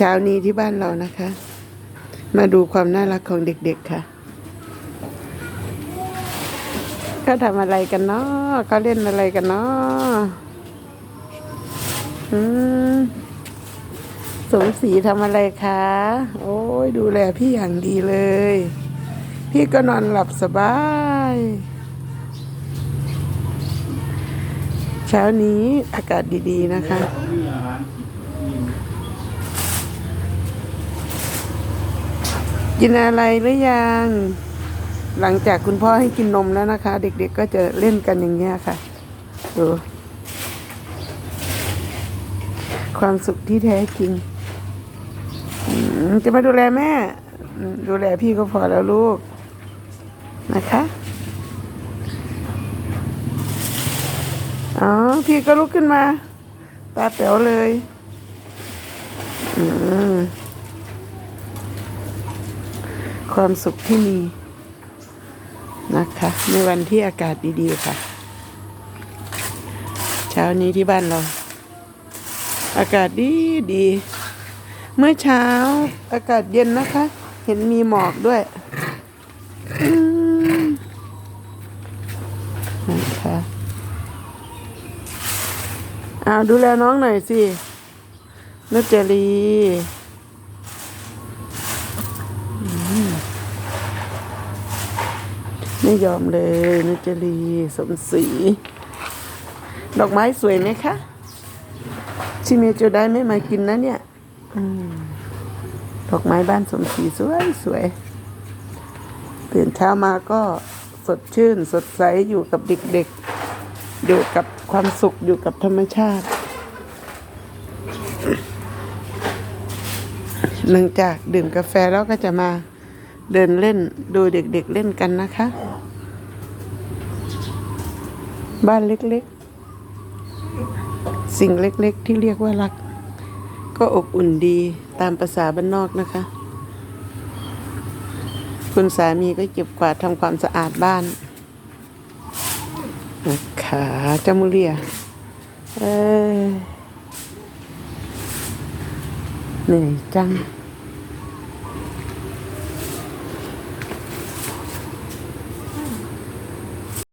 เช้านี้ที่บ้านเรานะคะ มาดูความน่ารักของเด็กๆค่ะเขาทำอะไรกันเนาะเขาเล่นอะไรกันเนาะอืมสมศรีทำอะไรคะ โอ้ยดูแลพี่อย่างดีเลย พี่ก็นอนหลับสบาย เช้านี้อากาศดีๆนะคะ กินอะไรหรือยัง หลังจากคุณพ่อให้กินนมแล้วนะคะ เด็กๆก็จะเล่นกันอย่างเงี้ยค่ะดูความสุขที่แท้จริง จะมาดูแลแม่ ดูแลพี่ก็พอแล้วลูกนะคะอ๋อพี่ก็ลุกขึ้นมา ตาแป๋วเลย อืม ความสุขที่มีนะคะ ในวันที่อากาศดีๆค่ะ เช้านี้ที่บ้านเรา อากาศดีดี เมื่อเช้าอากาศเย็นนะคะ เห็นมีหมอกด้วยนะคะเอาดูแลน้องหน่อยสินัจจรี ไม่ยอมเลยนุจรีสมศรีดอกไม้สวยไหมคะชิเมโจได้ไม่มากินนะเนี่ยอมดอกไม้บ้านสมศรีสวยสวยตื่นเช้ามาก็สดชื่น สดใสอยู่กับเด็กๆ อยู่กับความสุขอยู่กับธรรมชาติ หลังจากดื่มกาแฟแล้วก็จะมาเดินเล่นดูเด็กๆเล่นกันนะคะ บ้านเล็กๆ สิ่งเล็กๆ ที่เรียกว่ารัก ก็อบอุ่นดีตามภาษาบ้านนอกนะคะ คุณสามีก็เก็บกวาดทำความสะอาดบ้านขาจามุเรียเออเหนื่อยจัง